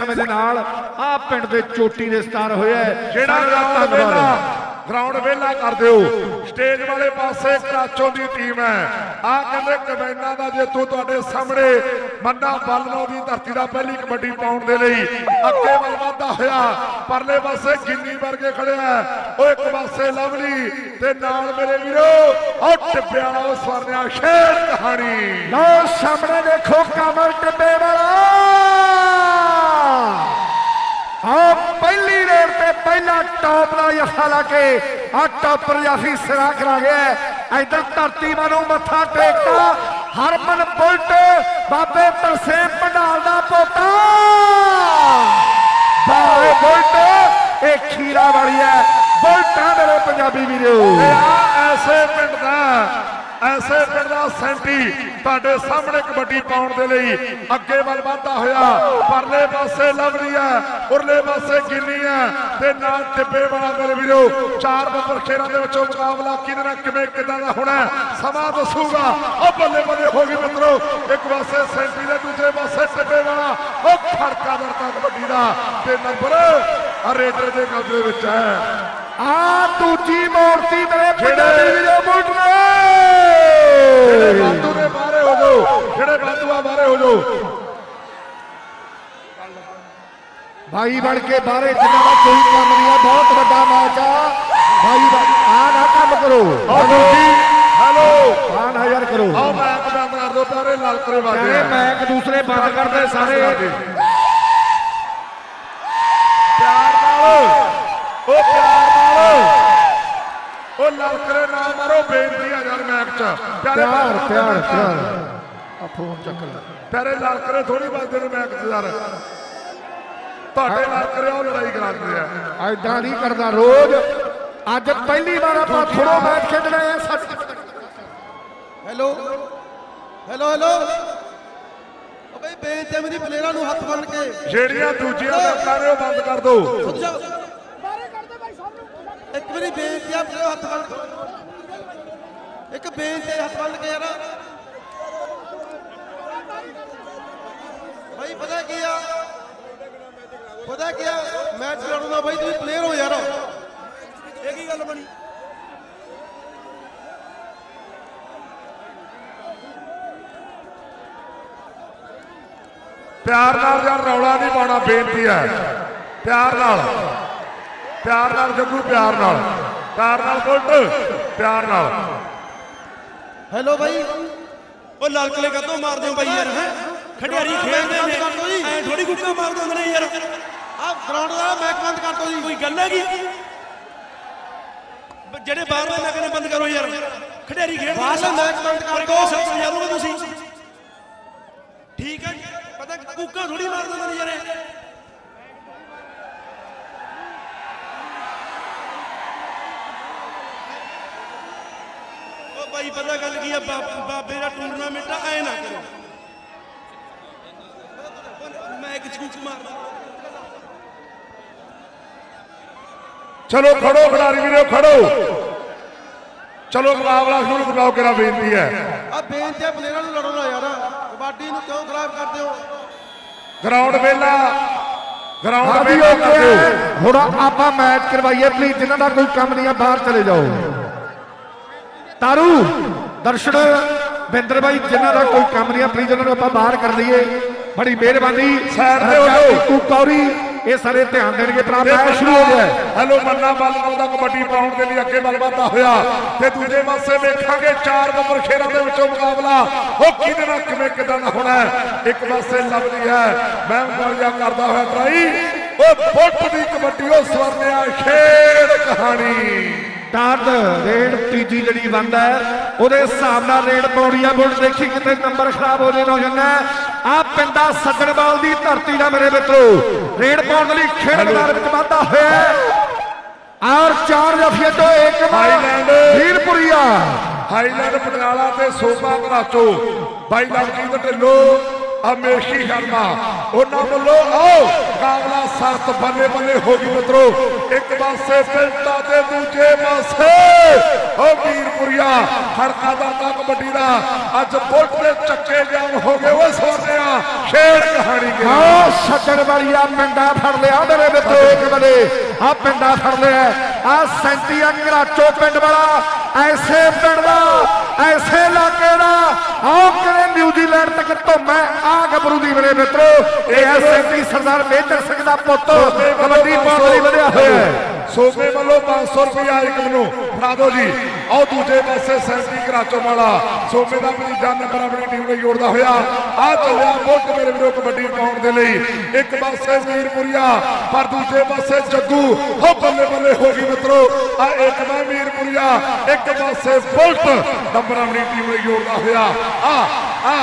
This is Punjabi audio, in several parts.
ਸਮੇਂ ਦੇ ਨਾਲ ਆ ਪਿੰਡ ਦੇ ਚੋਟੀ ਦੇ ਸਟਾਰ ਹੋਇਆ। ਜਿਹੜਾ ਧੰਨਵਾਦ। ਗਰਾਊਂਡ ਵੇਲਾ ਕਰ ਦਿਓ। ਸਟੇਜ ਵਾਲੇ ਪਾਸੇ ਕਰਾਚੋਂ ਦੀ ਟੀਮ ਹੈ। ਆ ਕਹਿੰਦੇ ਕਮੈਨਾਂ ਦਾ ਜੇਤੂ ਤੁਹਾਡੇ ਸਾਹਮਣੇ ਮੰਨਾ ਬਲਨੋ ਦੀ ਧਰਤੀ ਦਾ ਪਹਿਲੀ ਕਬੱਡੀ ਪਾਉਣ ਦੇ ਲਈ। ਅੱਗੇ ਵੱਲ ਵਧਦਾ ਹੋਇਆ ਪਰਲੇ ਪਾਸੇ ਗਿੰਨੀ ਵਰਗੇ ਖੜਿਆ ਉਹ ਇੱਕ ਪਾਸੇ ਲਵਲੀ ਤੇ ਨਾਲ ਮੇਰੇ ਵੀਰੋ ਉਹ ਵਾਲਾ ਉਹ ਸਵਰਨਿਆ ਸ਼ੇਰ ਕਹਾਣੀ। ਲਓ ਸਾਹਮਣੇ ਦੇਖੋ ਕਮਲ ਟਿੱਬੇ ਵਾਲਾ ਆ ਪਹਿਲੀ ਰੇਡ ਤੇ ਪਹਿਲਾ ਟੌਪ ਦਾ ਜਫਾ ਲਾ ਕੇ ਆ ਟੌਪਰ ਜਾਫੀ ਸਿਰਾ ਕਰਾ ਗਿਆ ਇਧਰ ਧਰਤੀ ਮਾਨੂੰ ਮੱਥਾ ਟੇਕਦਾ ਹਰਮਨ ਬੁਲਟ, ਬਾਬੇ ਤਰਸੇਮ ਪੰਡਾਲ ਦਾ ਪੋਤਾ। ਬਾਏ ਬੁਲਟ, ਇਹ ਖੀਰਾ ਵਾਲੀ ਹੈ। ਬੁਲਟਾਂ ਮੇਰੇ ਪੰਜਾਬੀ ਵੀਰੋ। ਤੇ ਆ ਐਸੇ ਪਿੰਡ ਦਾ ਐਸੇ ਪਿੰਡ ਦਾ ਸੈਂਟੀ ਤੁਹਾਡੇ ਸਾਹਮਣੇ ਕਬੱਡੀ ਪਾਉਣ ਦੇ ਲਈ ਅੱਗੇ ਵੱਲ ਵਧਦਾ ਹੋਇਆ। ਪਰਲੇ ਪਾਸੇ ਲਵਲੀ ਹੈ ਉਰਲੇ ਪਾਸੇ ਗਿੰਨੀ ਹੈ ਤੇ ਨਾਲ ਟਿੱਬੇ ਵਾਲਾ ਮੇਰੇ ਵੀਰੋ ਚਾਰ ਨੰਬਰ ਖੇਰਾਂ ਦੇ ਵਿੱਚੋਂ ਮੁਕਾਬਲਾ ਕਿਹਦੇ ਨਾਲ ਕਿਵੇਂ ਕਿੱਦਾਂ ਦਾ ਹੋਣਾ ਸਮਾਂ ਦੱਸੂਗਾ। ਉਹ ਬੱਲੇ ਬੱਲੇ ਹੋ ਗਈ ਮਿੱਤਰੋ ਇੱਕ ਪਾਸੇ ਸੈਂਟੀ ਦੇ ਦੂਜੇ ਪਾਸੇ ਟਿੱਬੇ ਵਾਲਾ ਉਹ ਖੜਕਾ ਦਰਤਾ ਕਬੱਡੀ ਦਾ। ਤੇ ਨੰਬਰ ਰੇਡਰ ਦੇ ਕਬਜ਼ੇ ਵਿੱਚ ਹੈ। ਆ ਦੂਜੀ ਮੂਰਤੀ ਮੇਰੇ ਪੰਜਾਬੀ ਵੀਰੋ ਬੁਲਟ ਜਿਹੜੇ ਨੇ ਬਾਦੂ ਦੇ ਬਾਹਰੇ ਹੋ ਜਾਓ ਜਿਹੜੇ ਬਾਦੂ ਆ ਬਾਹਰੇ ਹੋ ਜਾਓ। ਭਾਈ ਬਣ ਕੇ ਬਾਹਰੇ ਜਿੰਨਾ ਦਾ ਕੋਈ ਕੰਮ ਨਹੀਂ ਹੈ ਬਹੁਤ ਵੱਡਾ ਮੈਚ ਆ। ਭਾਈ ਆ ਨਾ ਕੰਮ ਕਰੋ। ਹੈਲੋ ਆ ਨਾ ਯਾਰ ਕਰੋ। ਆਓ ਮੈਕ ਬੰਦ ਕਰ ਦੋ ਪਿਆਰੇ ਲਲਕਰੇ ਵਾਜੇ ਕਹਿੰਦੇ ਮੈਕ ਦੂਸਰੇ ਬੰਦ ਕਰਦੇ ਸਾਰੇ ਪਿਆਰ ਨਾਲ ਉਹ ਪਿਆਰ ਨਾਲ ਉਹ ਲਲਕਰੇ ਨਾ ਮਾਰੋ ਬੇਨਤੀ ਆ ਯਾਰ ਮੈਕ ਚ। ਪਿਆਰੇ ਪਿਆਰ ਨਾਲ ਪਿਆਰ ਆ ਫੋਨ ਚੱਕ ਲੈ। ਪਿਆਰੇ ਲਲਕਰੇ ਥੋੜੀ ਵੱਜਦੇ ਨੇ ਮੈਕ ਚ ਯਾਰ। ਤੁਹਾਡੇ ਲਲਕਰੇ ਉਹ ਲੜਾਈ ਕਰਾਉਂਦੇ ਆ। ਐਦਾਂ ਨਹੀਂ ਕਰਦਾ ਰੋਜ਼। ਅੱਜ ਪਹਿਲੀ ਵਾਰ ਆਪਾਂ ਥੋੜੋ ਮੈਚ ਖੇਡਣਾ ਹੈ ਸੱਚ। ਹੈਲੋ। Hello hello. ਅਬੇ ਬੇਨਤੀ ਹੈ ਮੇਰੀ ਪਲੇਅਰਾਂ ਨੂੰ ਹੱਥ ਬੰਨ ਕੇ। ਜਿਹੜੀਆਂ ਦੂਜੀਆਂ ਮੈਕਾਂ ਨੇ ਉਹ ਬੰਦ ਕਰ ਦੋ। ਸੁਣ ਜਾ ਇੱਕ ਵਾਰੀ ਬੇਨਤੀ ਆ ਪਲੇਅਰ ਹੱਥ ਬੰਨ ਕੇ। ਇੱਕ ਬੇਨਤੀ ਹੱਥ ਬੰਨ ਕੇ ਯਾਰ। ਭਾਈ ਪਤਾ ਕੀ ਆ? ਪਤਾ ਕੀ ਆ? ਮੈਚ ਲੜਨਾ ਭਾਈ ਤੁਸੀਂ ਪਲੇਅਰ ਹੋ ਯਾਰ। ਇਹ ਕੀ ਗੱਲ ਬਣੀ? ਪਿਆਰ ਨਾਲ ਯਾਰ ਰੌਲਾ ਨਹੀਂ ਪਾਉਣਾ, ਬੇਨਤੀ ਹੈ। ਪਿਆਰ ਨਾਲ। ਪਿਆਰ ਨਾਲ ਜੱਗੂ, ਪਿਆਰ ਨਾਲ। ਪਿਆਰ ਨਾਲ ਬੁਲਟ ਪਿਆਰ ਨਾਲ। ਹੈਲੋ ਭਾਈ ਉਹ ਲਲਕਲੇ ਕਦੋਂ ਮਾਰਦੇ ਹੋ ਬਾਈ ਯਾਰ ਹੈ? ਖਿਡਾਰੀ ਖੇਡਦੇ ਨੇ। ਐ ਥੋੜੀ ਗੁੱਕਾ ਮਾਰ ਦਿੰਦੇ ਨੇ ਯਾਰ। ਆ ਗਰਾਊਂਡ ਦਾ ਮੈਚ ਬੰਦ ਕਰ ਦਿਓ ਜੀ। ਕੋਈ ਗੱਲ ਹੈਗੀ? ਜਿਹੜੇ ਬਾਹਰ ਦੇ ਮੈਂ ਕਹਿੰਦੇ ਬੰਦ ਕਰੋ ਯਾਰ। ਖਿਡਾਰੀ ਖੇਡਦੇ ਬਾਹਰ ਦਾ ਮੈਚ ਬੰਦ ਕਰ ਕੋ ਦਿਓ ਸਭ ਯਾਰੋਗੇ ਤੁਸੀਂ। ਠੀਕ ਹੈ। ਪਤਾ ਕੁੱਕਾ ਥੋੜੀ ਮਾਰ ਦਿੰਦੇ ਨੇ ਯਾਰ। ਬਾਈ ਪਤਾ ਗੱਲ ਕੀ ਆ ਬਾਬੇ ਦਾ ਟੂਰਨਾਮੈਂਟ ਆ ਐ ਨਾ ਕਰੋ। ਮੈਂ ਇੱਕ ਚੂਕ ਮਾਰਦਾ। ਚਲੋ ਖੜੋ ਖਿਡਾਰੀ ਵੀਰੋ ਖੜੋ। ਚਲੋ ਮੁਕਾਬਲਾ ਸ਼ੁਰੂ ਕਰਾਓ ਕਿਰਾ ਬੇਨਤੀ ਹੈ। ਆ ਬੇਨਤੀ ਹੈ ਪਲੇਅਰਾਂ ਨੂੰ ਲੜੋ ਨਾ ਯਾਰ। ਕਬੱਡੀ ਨੂੰ ਕਿਉਂ ਖਰਾਬ ਕਰਦੇ ਹੋ? ਗਰਾਊਂਡ ਵੇਲਾ। ਗਰਾਊਂਡ ਵੇਲਾ ਕਰ ਦਿਓ। ਓਕੇ ਹੁਣ ਆਪਾਂ ਮੈਚ ਕਰਵਾਈਏ ਪਲੀਜ਼ ਜਿਨ੍ਹਾਂ ਦਾ ਕੋਈ ਕੰਮ ਨਹੀਂ ਆ ਬਾਹਰ ਚਲੇ ਜਾਓ। ਤਾਰੂ ਦਰਸ਼ਨ ਬਿੰਦਰ ਬਾਈ ਜਿਨ੍ਹਾਂ ਦਾ ਕੋਈ ਕੰਮ ਨਹੀਂ ਆ ਪਲੀਜ਼ ਉਹਨਾਂ ਨੂੰ ਆਪਾਂ ਬਾਹਰ ਕਰ ਲਈਏ ਬੜੀ ਮਿਹਰਬਾਨੀ ਤੇ ਜਾਓ। ਰਜਾ ਕੌਰੀ ਇਹ ਸਾਰੇ ਧਿਆਨ ਦੇਣਗੇ ਭਰਾ ਮੈਚ ਸ਼ੁਰੂ ਹੋ ਗਿਆ। ਹੈਲੋ ਮੰਨਾ ਬਾਲਨੋ ਦਾ ਕਬੱਡੀ ਪਾਉਣ ਦੇ ਲਈ ਅੱਗੇ ਵਧਦਾ ਹੋਇਆ ਤੇ ਦੂਜੇ ਪਾਸੇ ਵੇਖਾਂਗੇ ਚਾਰ ਨੰਬਰ ਖੇਰਾਂ ਦੇ ਵਿੱਚੋਂ ਮੁਕਾਬਲਾ ਉਹ ਕਿਹਦੇ ਨਾਲ ਕਿਵੇਂ ਕਿਦਾਂ ਹੋਣਾ। ਇੱਕ ਪਾਸੇ ਲੱਭਦੀ ਹੈ ਮੈਂ ਗਾਲੀਆਂ ਕਰਦਾ ਹੋਇਆ ਟਰਾਈ ਉਹ ਫੁੱਟ ਦੀ ਕਬੱਡੀ ਉਹ ਸਵਰਨਿਆ ਖੇਡ ਕਹਾਣੀ ਟਾਰਡ ਰੇਡ ਤੀਜੀ ਜਿਹੜੀ ਬੰਦ ਹੈ ਉਹਦੇ ਹਿਸਾਬ ਨਾਲ ਰੇਡ ਪਾਉਣੀ ਆ ਬੁੱਢ ਦੇਖੀ ਕਿਤੇ ਨੰਬਰ ਖਰਾਬ ਹੋ ਜੇ ਨਾ ਜਾਂਦਾ ਆ ਪਿੰਡਾ ਸੱਜਣਵਾਲ ਦੀ ਧਰਤੀ ਦਾ ਮੇਰੇ ਮਿੱਤਰੋ ਰੇਡ ਪਾਉਣ ਲਈ ਖੇਡ ਮੈਦਾਨ ਵਿੱਚ ਵਾਧਾ ਹੋਇਆ। ਔਰ ਚਾਰ ਜਫੀਏ ਤੋਂ ਇੱਕ ਹਾਈਲੈਂਡ। ਵੀਰਪੁਰੀਆ ਹਾਈਲੈਂਡ ਪਟਿਆਲਾ ਤੇ ਸੋਪਾ ਘਰਾਚੋ ਬਾਈ ਦੇ ਢਿੱਲੋ ਅਮੇਸ਼ੀ ਸ਼ਰਮਾ ਉਹਨਾਂ ਵੱਲੋਂ ਆਓ ਕਾਮਲਾ ਸਖਤ ਬੱਲੇ ਬੱਲੇ ਹੋ ਗਈ ਮਿੱਤਰੋ ਇੱਕ ਪਾਸੇ ਪਿੰਡਾ ਤੇ ਦੂਜੇ ਪਾਸੇ ਓ ਵੀਰਪੁਰੀਆ ਹਰਕਾ ਦਾ ਤਾਂ ਕਬੱਡੀ ਦਾ ਅੱਜ ਬੁੱਟ ਦੇ ਚੱਕੇ ਜਾਮ ਹੋ ਗਏ ਓਏ ਸੋਨਿਆ ਸ਼ੇਰ ਕਹਾਣੀ ਕੇ ਆ ਸੱਜਣ ਵਾਲੀਆ ਪਿੰਡਾ ਫੜ ਲਿਆ ਮੇਰੇ ਮਿੱਤਰੋ ਇੱਕ ਬਲੇ ਆ ਪਿੰਡਾ ਫੜ ਲਿਆ ਆ ਸੈਂਟੀਆ ਘਰਾਚੋ ਪਿੰਡ ਵਾਲਾ ਐਸੇ ਪਿੰਡ ਦਾ ਐਸੇ ਇਲਾਕੇ ਦਾ ਆਓ ਕਿਵੇਂ ਨਿਊਜ਼ੀਲੈਂਡ ਤੱਕ ਧੁੰਮੈ ਆ ਗੱਭਰੂ ਦੀ ਮੇਰੇ ਮਿੱਤਰੋ ਇਹ ਹੈ ਸੈਂਟੀ ਸਰਦਾਰ ਮੇਜਰ ਸਿੰਘ ਦਾ ਪੁੱਤ ਕਬੱਡੀ ਪਾਉਣ ਲਈ ਵਧਿਆ ਹੋਇਆ ਹੈ ਸੋਮੇ ਵੱਲੋਂ 500 ਰੁਪਇਆ ਇੱਕ ਨੂੰ ਫੜਾ ਦਿਓ ਜੀ। ਆਓ ਦੂਜੇ ਪਾਸੇ ਸੈਂਟੀ ਕਰਾਚੋ ਵਾਲਾ। ਸੋਮੇ ਦਾ ਭਤੀਜਾ ਨੰਬਰ ਆਪਣੀ ਟੀਮ ਲਈ ਜੋੜਦਾ ਹੋਇਆ। ਆ ਚੱਲਿਆ ਬੁੱਟ ਮੇਰੇ ਵੀਰੋ ਕਬੱਡੀ ਪਾਉਣ ਦੇ ਲਈ। ਇੱਕ ਪਾਸੇ ਵੀਰਪੁਰੀਆ ਪਰ ਦੂਜੇ ਪਾਸੇ ਜੱਗੂ। ਹੋ ਬੱਲੇ ਬੱਲੇ ਹੋ ਗਈ ਮਿੱਤਰੋ। ਆ ਇੱਕ ਮੈਂ ਵੀਰਪੁਰੀਆ ਇੱਕ ਪਾਸੇ ਬੁੱਟ ਨੰਬਰ ਆਪਣੀ ਟੀਮ ਲਈ ਜੋੜਦਾ ਹੋਇਆ। ਆ ਆ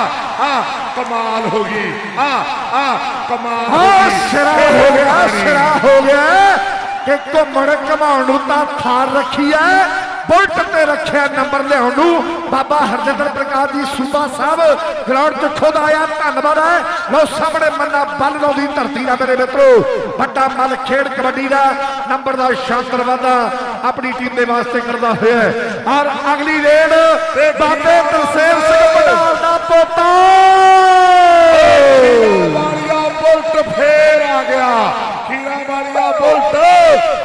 ਆ ਕਮਾਲ ਹੋ ਗਈ। ਆ ਆ ਕਮਾਲ ਹੋ ਗਈ। ਸਿਰਾ ਹੋ ਗਿਆ ਸਿਰਾ ਹੋ ਗਿਆ। ਕਿ ਘੁੰਮਣ ਘਮਾਉਣ ਨੂੰ ਤਾਂ ਥਾਰ ਰੱਖੀ ਐ। ਬੁਲਟ ਤੇ ਰੱਖਿਆ ਨੰਬਰ ਲਿਆਉਣ ਨੂੰ। ਬਾਬਾ ਹਰਜਿੰਦਰ ਪ੍ਰਕਾਸ਼ ਜੀ, ਸੂਬਾ ਸਾਹਿਬ ਗਰਾਊਂਡ 'ਚ ਖੁਦ ਆਇਆ, ਧੰਨਵਾਦ ਹੈ ਲੋ ਸਾਹਮਣੇ ਮੰਨਾ ਬੱਲ ਲੋ ਦੀ ਧਰਤੀ ਦਾ ਮੇਰੇ ਮਿੱਤਰੋ। ਵੱਡਾ ਮੱਲ ਖੇਡ ਕਬੱਡੀ ਦਾ ਨੰਬਰ ਦਾ ਸ਼ਾਨਦਾਰ ਵਾਧਾ ਆਪਣੀ ਟੀਮ ਦੇ ਵਾਸਤੇ ਕਰਦਾ ਹੋਇਆ ਔਰ ਅਗਲੀ ਰੇਡ ਬਾਬੇ ਤਰਸੇਮ ਸਿੰਘ ਪਟਾਲ ਦਾ ਪੋਤਾ।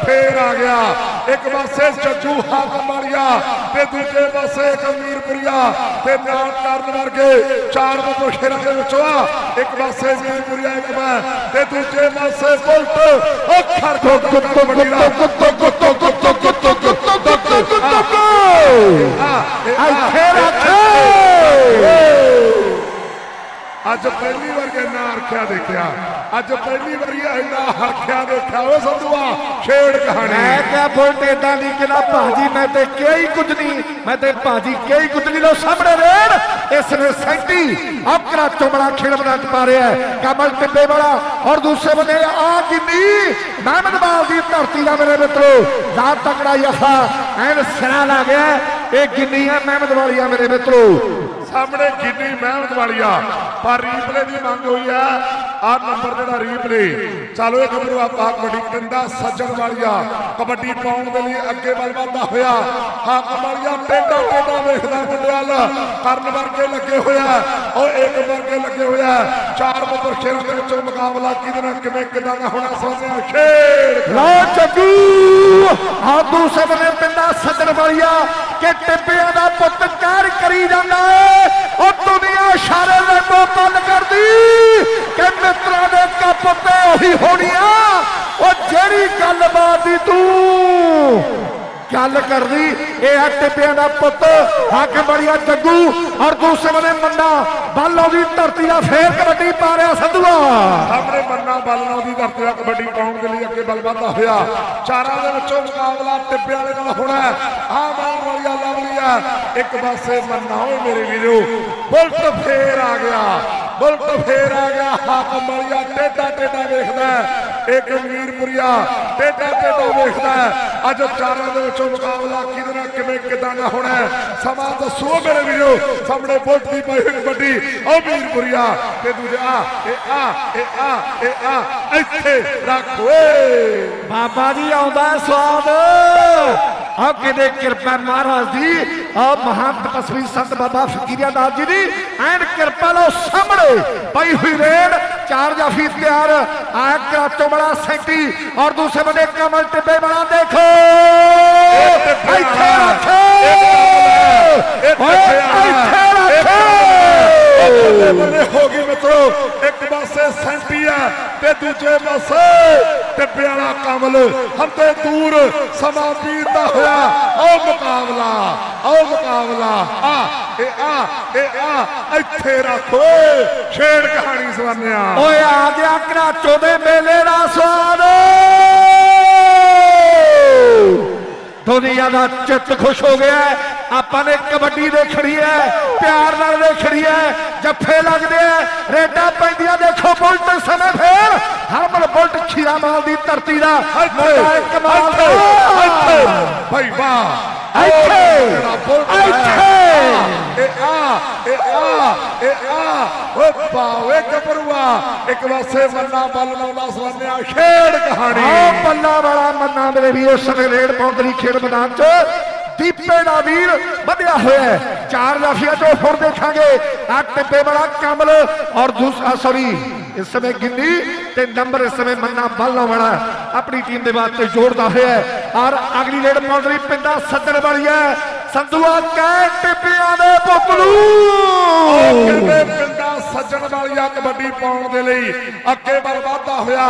ਫੇਰ ਆ ਗਿਆ ਇੱਕ ਪਾਸੇ ਚੱਚੂ ਹਾਕਮ ਵਾਲੀਆ ਤੇ ਦੂਜੇ ਪਾਸੇ ਕਮੀਰਪੁਰੀਆ ਤੇ ਨਾਲ ਕਰਨ ਵਰਗੇ ਚਾਰ ਬੰਦੋ ਸ਼ੇਰਾਂ ਦੇ ਵਿੱਚੋਂ ਆ ਇੱਕ ਪਾਸੇ ਕਮੀਰਪੁਰੀਆ ਇੱਕ ਮੈਂ ਤੇ ਦੂਜੇ ਪਾਸੇ ਬੁਲਟ ਉਹ ਖਰਖੋ ਕੁੱਤੋ ਬੜੀਰਾ ਕੁੱਤੋ ਕੁੱਤੋ ਕੁੱਤੋ ਕੁੱਤੋ ਕੁੱਤੋ ਕੁੱਤੋ ਕੁੱਤੋ ਇੱਥੇ ਰੱਖੇ ਅੱਜ ਪਹਿਲੀ ਵਾਰ ਇੰਨਾ ਹਰਖਿਆ ਦੇਖਿਆ। ਅੱਜ ਪਹਿਲੀ ਵਾਰੀ ਇੰਨਾ ਹਰਖਿਆ ਦੇਖਿਆ। ਉਹ ਸੰਧੂਆ, ਛੇੜ ਕਹਾਣੀ। ਮੈਂ ਕਿਹਾ ਬੁਲਟ ਏਦਾਂ ਦੀ ਕਿ ਭਾਜੀ, ਮੈਂ ਤੇ ਕਿਹਾ ਕੁਝ ਨਹੀਂ। ਮੈਂ ਤੇ ਭਾਜੀ ਕਿਹਾ ਕੁਝ ਨਹੀਂ। ਲੋ ਸਾਹਮਣੇ ਰੇਡ। ਇਸ ਨੇ ਸੈਂਟੀ ਆਕਰਾ ਚੋਬੜਾ ਖੇਡ ਮੈਦਾਨ ਪਾ ਰਿਹਾ ਹੈ। ਕਮਲ ਟਿੱਬੇ ਵਾਲਾ ਔਰ ਦੂਸਰੇ ਬੰਦੇ ਆ ਕਿੰਨੀ ਮਹਿਮਦਵਾਲ ਦੀ ਧਰਤੀ ਦਾ ਮੇਰੇ ਮਿੱਤਰੋ ਦਾ ਤਕੜਾ ਯਫਾ ਐਨ ਸਿਰਾ ਲਾ ਗਿਆ ਇਹ ਗਿੰਨੀ ਹੈ ਮਹਿਮਦਵਾਲੀਆ ਮੇਰੇ ਮਿੱਤਰੋ। ਸਾਹਮਣੇ ਮਿਹਨਤ ਵਾਲੀ ਆ ਪਰ ਰੀਪਲੇ ਦੀ ਮੰਗ ਹੋਈ ਆ ਆ ਨੰਬਰ ਜਿਹੜਾ ਰੀਪਲੇ ਚਲੋ ਇਹ ਖਬਰੂ ਆਪਾਂ ਕਬੱਡੀ ਕੰਦਾ ਸੱਜਣ ਵਾਲੀਆ। ਕਬੱਡੀ ਪਾਉਣ ਦੇ ਲਈ ਅੱਗੇ ਵੱਲ ਵਧਦਾ ਹੋਇਆ। ਹਾਕਮ ਵਾਲੀਆ, ਟੇਡਾ ਟੇਡਾ ਵੇਖਦਾ ਮੁੰਡਿਆਲ। ਕਰਨ ਵਰਗੇ ਲੱਗੇ ਹੋਇਆ। ਉਹ ਇੱਕ ਵਰਗੇ ਲੱਗੇ ਹੋਇਆ। ਚਾਰ ਬੱਬਰ ਸ਼ੇਰਾਂ ਦੇ ਵਿੱਚੋਂ ਮੁਕਾਬਲਾ ਕਿਹਦੇ ਨਾਲ, ਕਿਵੇਂ, ਕਿਦਾਂ ਦਾ ਹੋਣਾ ਸੋਚਿਆ ਸ਼ੇਰ ਲੋ ਜੱਗੂ ਆ ਦੂਸਰੇ ਪਿੰਡਾ ਸੱਜਣ ਵਾਲੀਆ, ਕਿ ਟਿੱਬਿਆਂ ਦਾ ਪੁੱਤ ਕਹਿਰ ਕਰੀ ਜਾਂਦਾ ਉਹ ਦੁਨੀਆ ਇਸ਼ਾਰੇ ਦੇ ਤੋਂ ਗੱਲ ਕਰਦੀ। ਕਿ ਮਿੱਤਰਾਂ ਦੇ ਕੱਪ ਤੇ ਉਹੀ ਹੋਣੀ ਆ। ਉਹ ਜਿਹੜੀ ਗੱਲਬਾਤ ਦੀ ਤੂੰ ਗੱਲ ਕਰਦੀ ਇਹ ਆ ਟਿੱਬਿਆਂ ਦਾ ਪੁੱਤ ਹਾਕਮ ਬੜੀਆ ਜੱਗੂ। ਔਰ ਦੂਸਰੇ ਬੰਨੇ ਮੰਨਾ ਬਾਲੋਂ ਦੀ ਧਰਤੀ ਦਾ ਫੇਰ ਕਬੱਡੀ ਪਾ ਰਿਹਾ ਸੰਧੂਆ। ਸਾਹਮਣੇ ਮੰਨਾ ਬਲਨੋ ਦੀ ਧਰਤੀ ਦਾ ਕਬੱਡੀ ਪਾਉਣ ਦੇ ਲਈ ਅੱਗੇ ਬਲ ਵਧਦਾ ਹੋਇਆ। ਚਾਰਾਂ ਦੇ ਵਿੱਚੋਂ ਮੁਕਾਬਲਾ ਟਿੱਬਿਆਂ ਵਾਲੇ ਨਾਲ ਹੋਣਾ ਹੈ। ਆ ਮਾਰ ਵਾਲੀਆ ਲਵਲੀ ਆ ਇੱਕ ਪਾਸੇ ਮੰਨਾ, ਓਏ ਮੇਰੇ ਵੀਰੋ, ਬੁਲਟ ਫੇਰ ਆ ਗਿਆ। ਬੁਲਟ ਫੇਰ ਆ ਗਿਆ ਹਾਕਮ ਵਾਲੀਆ ਟੇਡਾ ਟੇਡਾ ਵੇਖਦਾ ਹੈ। ਇੱਕ ਟੇਡਾ ਟੇਡਾ ਵੇਖਦਾ ਅੱਜ ਚਾਰਾਂ ਦੇ ਵਿੱਚੋਂ ਮੁਕਾਬਲਾ ਕਿਹਦੇ ਨਾਲ, ਕਿਵੇਂ, ਕਿਦਾਂ ਦਾ ਹੋਣਾ ਸਮਾਂ ਦੱਸੋ ਮੇਰੇ ਵੀਰੋ। ਸਾਹਮਣੇ ਬੁਲਟ ਦੀ ਪਾਈ ਹੋਈ ਕਬੱਡੀ ਉਹ ਵੀਰਪੁਰੀਆ ਤੇ ਦੂਜੇ, ਇਹ ਆ ਇਹ ਆ ਇਹ ਆ, ਇੱਥੇ ਰੱਖ ਓਏ। ਬਾਬਾ ਜੀ ਆਉਂਦਾ ਹੈ ਸਵਾਦ। ਆ ਕਿਤੇ ਕਿਰਪਾ ਮਹਾਰਾਜ ਦੀ। ਆ ਮਹਾਨ ਤਪਸਵੀ ਸੰਤ ਬਾਬਾ ਫਕੀਰਿਆ ਦਾਸ ਜੀ ਦੀ। ਐਨ ਕਿਰਪਾ ਲੋ ਸਾਹਮਣੇ। ਪਈ ਹੋਈ ਰੇਡ चार जाफी तैयार आया क्राचो बड़ा सेंटी और दूसरे बने कमल टिब्बे बड़ा देखो ਇੱਥੇ ਰੱਖੋ ਇੱਥੇ ਰੱਖੋ ਬੱਲੇ ਬੱਲੇ ਹੋ ਗਈ ਮਿੱਤਰੋ ਇੱਕ ਪਾਸੇ ਸੈਂਟੀ ਆ ਤੇ ਦੂਜੇ ਪਾਸੇ ਟਿੱਬੇ ਵਾਲਾ ਕਮਲ। ਹੰਤੇ ਦੂਰ ਸਮਾਂ ਬੀਤਦਾ ਹੋਇਆ। ਆਓ ਮੁਕਾਬਲਾ ਆਓ ਮੁਕਾਬਲਾ। ਆ ਇਹ ਆ ਇਹ ਆ ਇੱਥੇ ਰੱਖ ਓਏ। ਛੇੜ ਕਹਾਣੀ ਸਵਾਨਿਆ। ਓਏ ਆ ਗਿਆ ਘਰਾਚੋ ਦੇ ਮੇਲੇ ਦਾ ਸਵਾਦ। ਦੁਨੀਆ ਦਾ ਚਿੱਤ ਖੁਸ਼ ਹੋ ਗਿਆ। ਆਪਾਂ ਨੇ ਕਬੱਡੀ ਦੇਖਣੀ ਹੈ ਪਿਆਰ ਨਾਲ ਦੇਖਣੀ ਹੈ ਜੱਫੇ ਲੱਗਦੇ ਆ ਰੇਡਾਂ ਪੈਂਦੀਆਂ ਦੇਖੋ ਬੁਲਟ ਸਮੇਂ ਫੇਰ। ਹਰਮਨ ਬੁਲਟ ਖੀਰਾ ਮਾਲ ਦੀ ਧਰਤੀ ਦਾ ਇੱਕ ਕਮਾਲ ਦਾ। ਇੱਥੇ ਭਾਈ ਵਾਹ। ਇੱਥੇ ਜਿਹੜਾ ਬੁਲਟ ਹੈ। ਇੱਥੇ। ਇਹ ਆ ਇਹ ਆ ਇਹ ਆ। ਓ ਬਾਵੇ ਗੱਭਰੂਆ ਇੱਕ ਪਾਸੇ ਮੰਨਾ ਬਲ ਲਾਉਂਦਾ ਸਵੰਨਿਆ ਖੇਡ ਕਹਾਣੀ। ਆ ਬੱਲਾ ਵਾਲਾ ਮੰਨਾ ਮੇਰੇ ਵੀ ਉਸ ਸਮੇਂ ਰੇਡ ਪਾਉਣ ਦੀ ਖੇਡ ਮੈਦਾਨ 'ਚ। ਦੀਪੇ ਦਾ ਵੀਰ ਵਧਿਆ ਹੋਇਆ ਚਾਰ ਜਾਫੀਆਂ ਤੋਂ ਹੁਣ ਦੇਖਾਂਗੇ। ਆ ਟਿੱਪੇ ਵਾਲਾ ਕਮਲ ਔਰ ਦੂਸਰਾ ਸੌਰੀ ਇਸ ਸਮੇਂ ਗਿੰਨੀ ਤੇ ਨੰਬਰ ਇਸ ਸਮੇਂ ਮੰਨਾ ਬੱਲਾ ਵਾਲਾ। ਆਪਣੀ ਟੀਮ ਦੇ ਵਾਸਤੇ ਜੋੜਦਾ ਹੋਇਆ ਔਰ ਅਗਲੀ ਰੇਡ ਪਾਉਣ ਲਈ ਪਿੰਡਾ ਸੱਜਣ ਵਾਲੀ ਹੈ। ਸੰਧੂਆ ਕਹਿ ਟਿੱਪਿਆਂ ਦੇ ਪੁੱਤਲੂ। ਕਹਿੰਦੇ ਸੱਜਣ ਵਾਲੀਆ ਕਬੱਡੀ ਪਾਉਣ ਦੇ ਲਈ ਅੱਗੇ ਵੱਲ ਵਾਧਾ ਹੋਇਆ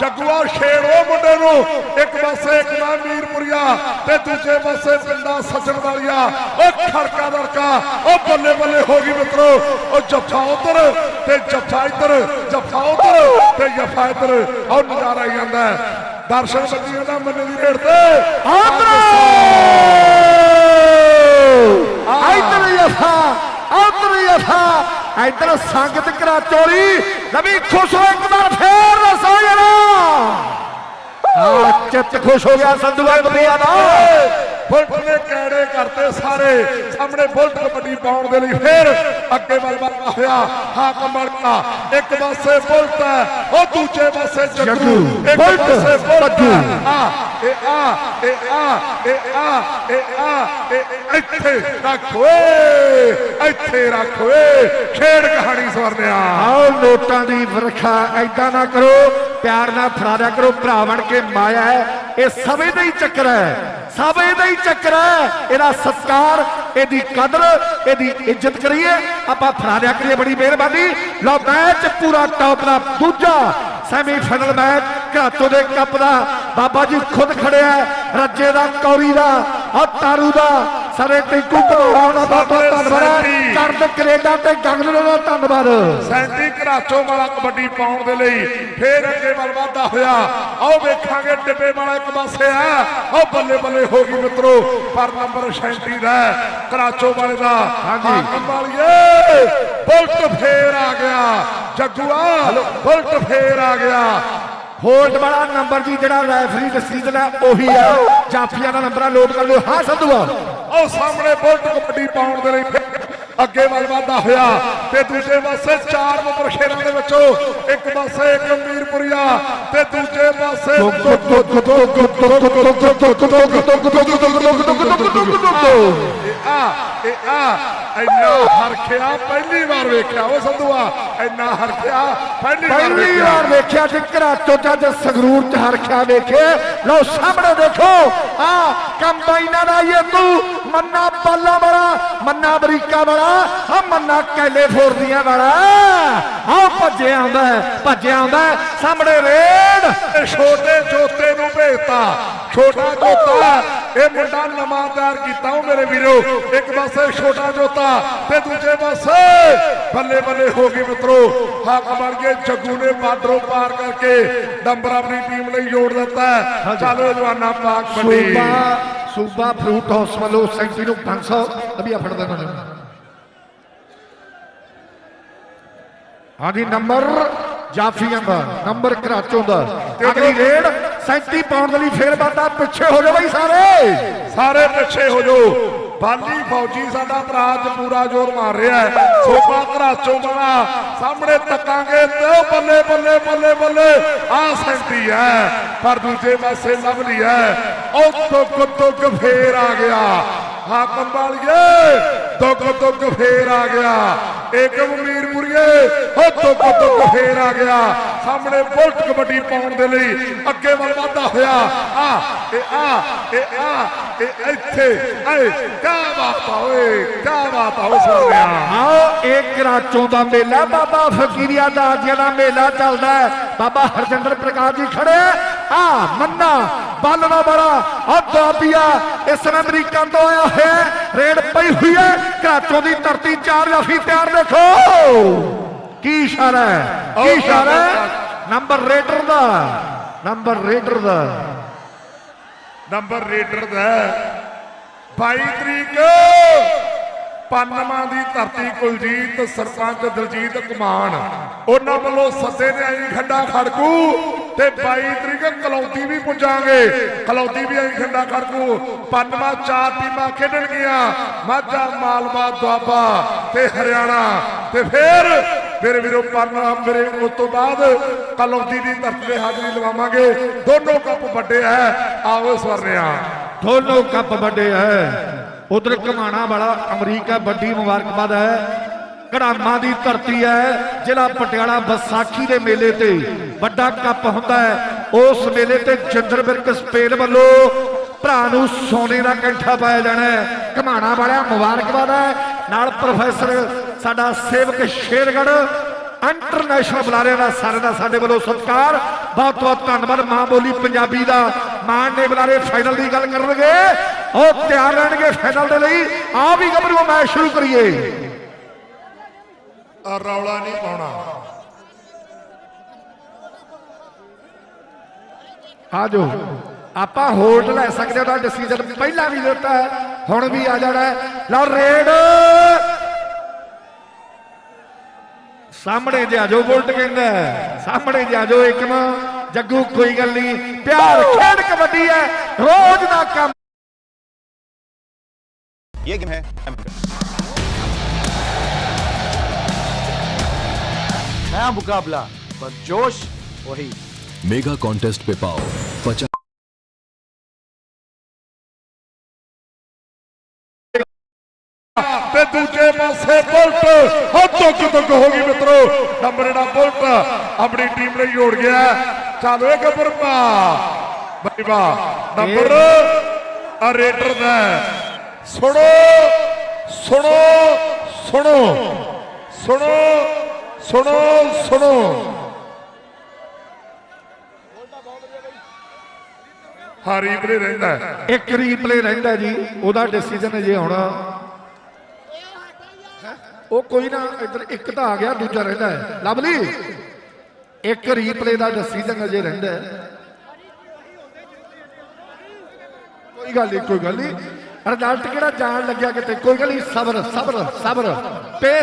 ਜੱਗੂਆ ਸ਼ੇਰ ਉਹ ਮੁੰਡੇ ਨੂੰ। ਇੱਕ ਪਾਸੇ ਇਕਮਾ ਮੀਰਪੁਰੀਆ ਤੇ ਦੂਜੇ ਪਾਸੇ ਪਿੰਡਾਂ ਸੱਜਣ ਵਾਲੀਆ। ਉਹ ਖੜਕਾ ਦਰਕਾ ਉਹ ਬੱਲੇ ਬੱਲੇ ਹੋ ਗਈ ਮਿੱਤਰੋ। ਉਹ ਜੱਫਾ ਉਧਰ ਤੇ ਜੱਫਾ ਇੱਧਰ, ਜੱਫਾ ਉਧਰ ਤੇ ਜੱਫਾ ਇੱਧਰ। ਉਹ ਨਜ਼ਾਰਾ ਹੀ ਆਂਦਾ ਦਰਸ਼ਨ ਬੱਜੀਆਂ ਦਾ ਮੰਨੇ ਦੀ ਰੇੜ ਤੇ। ਇਧਰ ਇਧਰ ਸੰਗਤ ਕਰਾ ਚੋਰੀ ਨਵੀ ਖੁਸ਼ ਹੋ ਇੱਕ ਵਾਰ ਫੇਰ ਰਸੋ ਜਰਾ ਆ ਚਿੱਤ ਖੁਸ਼ ਹੋ ਗਿਆ ਸੰਧੂਆ ਕਬੀਆ ਦਾ ਬੁਲਟ ਨੇ ਕੈੜੇ ਕਰਤੇ ਸਾਰੇ। ਸਾਹਮਣੇ ਬੁਲਟ ਕਬੱਡੀ ਪਾਉਣ ਦੇ ਲਈ ਫੇਰ ਅੱਗੇ ਵੱਲ ਵੱਧਦਾ ਹੋਇਆ ਹਾਕਮ ਅੜਕਾ ਇੱਕ ਪਾਸੇ ਬੁਲਟ ਹੈ ਉਹ ਦੂਜੇ ਪਾਸੇ ਜੱਗੂ ਇੱਕ ਪਾਸੇ ਬੁਲਟ। ਹੈ। ਆ ਇਹ ਆ ਇਹ ਆ ਇਹ ਆ ਇਹ ਆ ਇੱਥੇ ਰੱਖ ਓਏ, ਇੱਥੇ ਰੱਖ ਓਏ। ਖੇਡ ਕਹਾਣੀ ਸਵਰਨਿਆ ਆਓ ਨੋਟਾਂ ਦੀ ਵਰਖਾ ਐਦਾਂ ਨਾ ਕਰੋ, ਪਿਆਰ ਨਾਲ ਫੜਾ ਕਰੋ, ਭਰਾ ਕੇ ਮਾਇਆ ਹੈ। ਇਹ ਸਭੇ ਦਾ ਹੀ ਚੱਕਰ ਹੈ ਸਭੇ ਦਾ ਹੀ ਚੱਕਰ ਹੈ। ਇਹਦਾ ਸਤਕਾਰ, ਇਹਦੀ ਕਦਰ, ਇਹਦੀ ਇੱਜ਼ਤ ਕਰੀਏ। ਆਪਾਂ ਫਰਾਰਿਆ ਕਰੀਏ ਬੜੀ ਮਿਹਰਬਾਨੀ। ਲਓ ਮੈਚ ਪੂਰਾ ਟੌਪ ਦਾ ਦੂਜਾ ਸੈਮੀਫਾਈਨਲ ਮੈਚ। ਘਾਟੋ ਦੇ ਕੱਪ ਦਾ। ਬਾਬਾ ਜੀ ਖੁਦ ਖੜਿਆ ਰੱਜੇ ਦਾ ਕੌਰੀ ਦਾ ਔਰ ਤਾਰੂ ਦਾ। ਸਾਰੇ ਟਿੰਕੂ ਘਰੋੜਾ ਦਾ ਬਹੁਤ ਧੰਨਵਾਦ। ਹੈ ਕਰਦ ਕੈਨੇਡਾ ਤੇ ਗੰਗਲ ਦਾ ਧੰਨਵਾਦ। ਸੈਂਟੀ ਘਰਾਚੋ ਵਾਲਾ ਕਬੱਡੀ ਪਾਉਣ ਦੇ ਲਈ ਫੇਰ ਅੱਗੇ ਵੱਲ ਵਾਧਾ ਹੋਇਆ। ਆਓ ਵੇਖਾਂਗੇ ਡਿੱਬੇ ਵਾਲਾ ਇੱਕ ਪਾਸੇ ਆ। ਆਓ ਬੱਲੇ ਬੱਲੇ ਹੋ ਗਈ ਮਿੱਤਰੋ ਪਰ ਨੰਬਰ 37 ਦਾ ਘਰਾਚੋ ਵਾਲੇ ਦਾ। ਹਾਕਮ ਵਾਲੀਏ ਬੁਲਟ ਫੇਰ ਆ ਗਿਆ। ਜੱਗੂਆ ਬੁਲਟ ਫੇਰ ਆ ਗਿਆ। ਹੋਲਡ ਵਾਲਾ ਨੰਬਰ ਜੀ ਜਿਹੜਾ ਰੈਫਰੀ ਡਿਸੀਜਨ ਹੈ, ਉਹੀ ਹੈ। ਜਾਫੀਆਂ ਦਾ ਨੰਬਰ ਲੋਡ ਕਰ ਲਿਓ। ਹਾਂ ਸੰਧੂਆ ਉਹ ਸਾਹਮਣੇ ਬੁਲਟ ਕਬੱਡੀ ਪਾਉਣ ਦੇ ਲਈ ਅੱਗੇ ਵੱਲ ਵਾਧਾ ਹੋਇਆ ਤੇ ਦੂਜੇ ਪਾਸੇ ਚਾਰ ਨੰਬਰ ਸ਼ੇਰਾਂ ਦੇ ਵਿੱਚੋਂ ਇੱਕ ਪਾਸੇ ਇੱਕ ਮੀਰਪੁਰੀਆ ਤੇ ਦੂਜੇ ਪਾਸੇ ਆ ਇਹ ਆ ਇੰਨਾ ਹਰਖਿਆ ਪਹਿਲੀ ਵਾਰ ਵੇਖਿਆ ਉਹ ਸੰਧੂਆ ਇੰਨਾ ਹਰਖਿਆ ਪਹਿਲੀ ਵਾਰ ਪਹਿਲੀ ਵੇਖਿਆ ਵਾਰ ਵੇਖਿਆ ਤੇ ਘਰਾਟੋ ਜੱਜ ਸੰਗਰੂਰ ਚ ਹਰਖਿਆ ਵੇਖੇ ਲਓ ਸਾਹਮਣੇ ਦੇਖੋ ਆ ਕੰਬਾਈਨਾਂ ਦਾ ਇਹ ਤੂੰ ਮੰਨਾ ਬਾਲਾ ਵਾਲਾ ਮੰਨਾ ਅਮਰੀਕਾ ਵਾਲਾ ਆ ਮੰਨਾ ਕੈਲੀਫੋਰਨੀਆ ਵਾਲਾ। ਆ ਭੱਜਿਆ ਆਉਂਦਾ ਹੈ, ਭੱਜਿਆ ਆਉਂਦਾ ਸਾਹਮਣੇ ਰੇਡ। ਛੋਟੇ ਜੋਤੇ ਨੂੰ ਭੇਜਤਾ। ਛੋਟਾ ਜੋਤਾ ਇਹ ਮੁੰਡਾ ਤਿਆਰ ਕੀਤਾ ਉਹ ਮੇਰੇ ਵੀਰੋ। ਇੱਕ ਪਾਸੇ ਛੋਟਾ ਜੋਤਾ ਤੇ ਦੂਜੇ ਪਾਸੇ ਬੱਲੇ ਬੱਲੇ ਹੋ ਗਈ ਮਿੱਤਰੋ। ਹੱਕ ਬਣ ਕੇ ਜੱਗੂ ਨੇ ਬਾਰਡਰੋਂ ਪਾਰ ਕਰਕੇ ਨੰਬਰ ਆਪਣੀ ਟੀਮ ਲਈ ਜੋੜ ਦਿੱਤਾ। ਚਲੋ ਜਵਾਨਾ ਪਾਕ ਬੱਡੀ ਸੂਬਾ ਫਰੂਟ ਹਾਊਸ ਵੱਲੋਂ ਸੈਂਟੀ ਨੂੰ 500 ਅਭੀ ਫੜ ਦੇਣਾ ਹਾਂਜੀ ਨੰਬਰ ਜਾਫੀਆਂ ਦਾ ਨੰਬਰ ਕਰਾਚੋਂ ਦਾ। ਅਗਲੀ ਰੇਡ 37 ਪਾਉਣ ਦੇ ਲਈ ਫੇਰ ਬਾਤਾ ਪਿੱਛੇ ਹੋ ਜਾਓ ਬਈ ਸਾਰੇ। ਸਾਰੇ ਪਿੱਛੇ ਹੋ ਜਾਓ। ਬਾਲੀ ਫੌਜੀ ਸਾਡਾ ਭਰਾ ਅੱਜ ਪੂਰਾ ਜ਼ੋਰ ਮਾਰ ਰਿਹਾ ਹੈ। ਸੋਪਾ ਘਰਾਚੋਂ ਬਣਾ। ਸਾਹਮਣੇ ਤੱਕਾਂਗੇ ਤੇ ਬੱਲੇ ਬੱਲੇ ਬੱਲੇ ਬੱਲੇ। ਆ ਸੈਂਟੀ ਹੈ। ਪਰ ਦੂਜੇ ਪਾਸੇ ਲਵਲੀ ਹੈ। ਉਹ ਤੁੱਕ ਤੁੱਕ ਫੇਰ ਆ ਗਿਆ। ਹਾਕਮ ਵਾਲੀਏ ਤੁੱਕ ਤੁੱਕ ਫੇਰ ਆ ਗਿਆ। ਏਕਮ ਮੀਰਪੁਰੀਏ ਉਹ ਤੁੱਕ ਤੁੱਕ ਫੇਰ ਆ ਗਿਆ। ਸਾਹਮਣੇ ਬੁਲਟ ਕਬੱਡੀ ਪਾਉਣ ਦੇ ਲਈ ਅੱਗੇ ਵੱਲ ਵਾਧਾ ਹੋਇਆ। ਆ, ਇਹ ਆ ਇਹ ਆ, ਇਹ ਇੱਥੇ ਏ ਕਾ ਬਾਤ ਆ ਕਾ ਬਾਤ ਆ ਸੋਹਣਿਆ ਆਓ, ਇਹ ਕਰਾਚੋਂ ਦਾ ਮੇਲਾ, ਬਾਬਾ ਫਕੀਰੀਆ ਦਾ ਜਿਹੜਾ ਮੇਲਾ ਚੱਲਦਾ ਹੈ। ਬਾਬਾ ਹਰਜਿੰਦਰ ਪ੍ਰਕਾਸ਼ ਜੀ ਖੜੇ। ਆ ਮੰਨਾ। ਬਾਲਣਾ ਬੜਾ ਆ ਦਾਬੀਆ ਇਸ ਸਮੇਂ ਅਮਰੀਕਾ ਤੋਂ ਆਇਆ ਹੈ। ਰੇਡ ਪਈ ਹੋਈ ਹੈ। ਕਰਾਚੋਂ ਦੀ ਧਰਤੀ ਚਾਰ ਜਾਫੀ ਤਿਆਰ ਦੇਖੋ। ਕੀ ਇਸ਼ਾਰਾ ਹੈ? ਕੀ ਇਸ਼ਾਰਾ ਹੈ? ਨੰਬਰ ਰੇਡਰ ਦਾ। ਨੰਬਰ ਰੇਡਰ ਦਾ। ਨੰਬਰ ਰੇਡਰ ਦਾ 22 ਤਰੀਕ। ਪੰਨਵਾਂ ਦੀ ਧਰਤੀ ਕੁਲਜੀਤ, ਸਰਪੰਚ ਦਲਜੀਤ ਕੁਮਾਨ। ਉਹਨਾਂ ਵੱਲੋਂ ਸੱਦੇ ਨੇ ਆਈ ਖੱਡਾ ਖੜਕੂ ਤੇ 22 ਤਰੀਕ ਕਲੌਦੀ ਵੀ ਪੁੱਜਾਂਗੇ। ਕਲੌਦੀ ਵੀ ਅਸੀਂ ਖੰਡਾ ਖੜਕੂ। ਪੰਜਵਾਂ ਚਾਰ ਟੀਮਾਂ ਖੇਡਣਗੀਆਂ ਮਾਝਾ, ਮਾਲਵਾ, ਦੁਆਬਾ ਤੇ ਹਰਿਆਣਾ। ਤੇ ਫਿਰ ਮੇਰੇ ਵੀਰੋ ਪੰਜਵਾਂ ਮੇਰੇ ਉਸ ਤੋਂ ਬਾਅਦ ਕਲੌਦੀ ਦੀ ਧਰਤੀ ਤੇ ਹਾਜ਼ਰੀ ਲਵਾਵਾਂਗੇ। ਦੋਨੋਂ ਕੱਪ ਵੱਡੇ ਹੈ ਆਓ ਸਵਰਨਿਆ ਦੋਨੋਂ ਕੱਪ ਵੱਡੇ ਹੈ ਉਧਰ ਕਮਾਣਾ ਵਾਲਾ ਅਮਰੀਕਾ ਵੱਡੀ ਮੁਬਾਰਕਬਾਦ ਹੈ। ਘੜਾਮਾ ਦੀ ਧਰਤੀ ਹੈ, ਜ਼ਿਲ੍ਹਾ ਪਟਿਆਲਾ ਵਿਸਾਖੀ ਦੇ ਮੇਲੇ ਤੇ। ਵੱਡਾ ਕੱਪ ਹੁੰਦਾ ਹੈ, ਉਸ ਮੇਲੇ ਤੇ ਜਿੰਦਰ ਬਿਰਕ ਸਪੇਨ ਵੱਲੋਂ ਭਰਾ ਨੂੰ ਸੋਨੇ ਦਾ ਕੈਂਠਾ ਪਾਇਆ ਜਾਣਾ ਹੈ। ਘਮਾਣਾ ਵਾਲਿਆ ਮੁਬਾਰਕਬਾਦ ਹੈ। ਨਾਲ ਪ੍ਰੋਫੈਸਰ, ਸਾਡਾ ਸੇਵਕ ਸ਼ੇਰਗੜ ਇੰਟਰਨੈਸ਼ਨਲ ਬੁਲਾਰਿਆਂ ਦਾ ਸਾਰੇ ਦਾ ਸਾਡੇ ਵੱਲੋਂ ਸਤਿਕਾਰ। ਬਹੁਤ ਬਹੁਤ ਧੰਨਵਾਦ। ਮਾਂ ਬੋਲੀ ਪੰਜਾਬੀ ਦਾ ਮਾਣ ਨੇ ਬੁਲਾਰੇ ਫਾਈਨਲ ਦੀ ਗੱਲ ਕਰਨਗੇ। ਉਹ ਤਿਆਰ ਰਹਿਣਗੇ ਫਾਈਨਲ ਦੇ ਲਈ। ਆ ਵੀ ਗੱਭਰੂ ਮੈਚ ਸ਼ੁਰੂ ਕਰੀਏ। ਆ ਰੌਲਾ ਨਹੀਂ ਪਾਉਣਾ। ਆ ਜਾਓ। ਆਪਾਂ ਹੋਲਡ ਲੈ ਸਕਦੇ ਹਾਂ। ਉਹਦਾ ਡਿਸੀਜਨ ਪਹਿਲਾਂ ਵੀ ਦਿੱਤਾ ਹੈ। ਹੁਣ ਵੀ ਆ ਜਾਣਾ। ਲਓ ਰੇਡ। ਸਾਹਮਣੇ ਜੇ ਆ ਜਾਓ ਬੁਲਟ ਕਹਿੰਦਾ ਹੈ। ਸਾਹਮਣੇ ਜੇ ਆ ਜਾਓ ਇੱਕ ਨਾ ਜੱਗੂ ਕੋਈ ਗੱਲ ਨਹੀਂ ਪਿਆਰ ਖੇਡ ਕਬੱਡੀ ਹੈ ਰੋਜ਼ ਦਾ ਕੰਮ ये गेम है नया मुकाबला पर जोश वही मेगा कॉन्टेस्ट पे पाओ पचास ਤੇ ਦੂਜੇ ਪਾਸੇ ਬੁਲਟ। ਹੋ ਤੁੱਕ ਹੋ ਗਈ ਮਿੱਤਰੋ। ਨੰਬਰ ਜਿਹੜਾ ਬੁਲਟ ਆਪਣੀ ਟੀਮ ਲਈ ਜੋੜ ਗਿਆ। ਚੱਲ ਓਏ ਗੱਬਰਪਾ ਬਈ ਵਾਹ ਨੰਬਰ ਆ ਰੇਡਰ ਦਾ। ਸੁਣੋ ਸੁਣੋ ਸੁਣੋ ਸੁਣੋ ਸੁਣੋ ਸੁਣੋ। ਹਾਰੀ ਬਲੇ ਰਹਿੰਦਾ। ਹੈ। ਇੱਕ ਰੀਪਲੇ ਰਹਿੰਦਾ ਜੀ। ਉਹਦਾ ਡਿਸੀਜਨ ਜੇ ਆਉਣਾ। ਉਹ ਕੋਈ ਨਾ, ਇੱਧਰ ਇੱਕ ਤਾਂ ਆ ਗਿਆ, ਦੂਜਾ ਰਹਿੰਦਾ ਹੈ। ਲੱਭ ਲਈ? ਇੱਕ ਰੀਪਲੇ ਦਾ ਡਿਸੀਜਨ ਅਜੇ ਰਹਿੰਦਾ ਹੈ। ਕੋਈ ਗੱਲ ਨਹੀਂ, ਕੋਈ ਗੱਲ ਨਹੀਂ। ਰਿਜ਼ਲਟ ਕਿਹੜਾ ਜਾਣ ਲੱਗਿਆ ਕਿਤੇ? ਕੋਈ ਗੱਲ ਨਹੀਂ, ਸਬਰ ਸਬਰ ਸਬਰ। ਪੇਸ